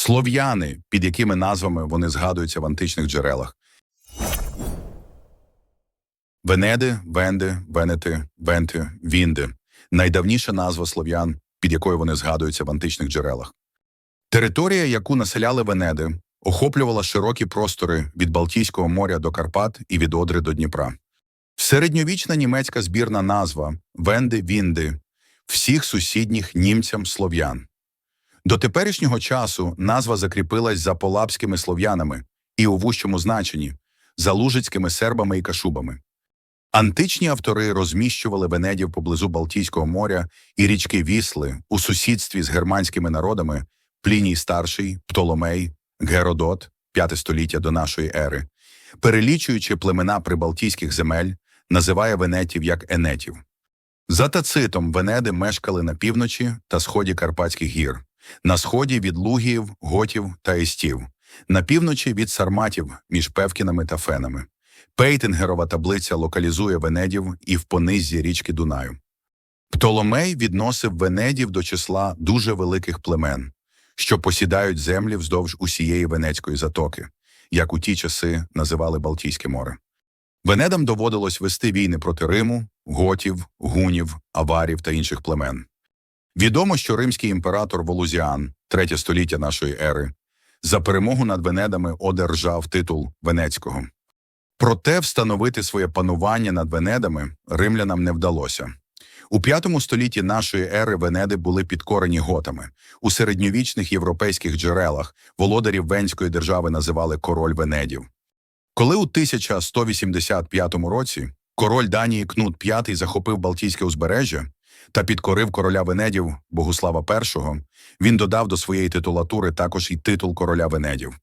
Слов'яни, під якими назвами вони згадуються в античних джерелах. Венеди, Венди, Венети, Венти, Вінди найдавніша назва слов'ян, під якою вони згадуються в античних джерелах. Територія, яку населяли Венеди, охоплювала широкі простори від Балтійського моря до Карпат і від Одри до Дніпра. Середньовічна німецька збірна назва Венди Вінди всіх сусідніх німцям слов'ян. До теперішнього часу назва закріпилась за полапськими слов'янами і у вущому значенні за лужицькими сербами і кашубами. Античні автори розміщували венедів поблизу Балтійського моря і річки Вісли у сусідстві з германськими народами Пліній Старший, Птоломей, Геродот, 5 століття до нашої ери, перелічуючи племена прибалтійських земель, називає венетів як енетів. За Тацитом венеди мешкали на півночі та сході Карпатських гір, на сході від Лугіїв, Готів та Істів, на півночі від Сарматів між Певкінами та Фенами. Пейтингерова таблиця локалізує венедів і в понизі річки Дунаю. Птоломей відносив венедів до числа дуже великих племен, що посідають землі вздовж усієї Венецької затоки, як у ті часи називали Балтійське море. Венедам доводилось вести війни проти Риму, готів, гунів, аварів та інших племен. Відомо, що римський імператор Волузіан, третє століття нашої ери, за перемогу над Венедами одержав титул Венецького. Проте встановити своє панування над Венедами римлянам не вдалося. У п'ятому столітті нашої ери Венеди були підкорені готами. У середньовічних європейських джерелах володарів Венської держави називали король Венедів. Коли у 1185 році король Данії Кнут V захопив Балтійське узбережжя та підкорив короля Венедів Богуслава І, він додав до своєї титулатури також і титул короля Венедів.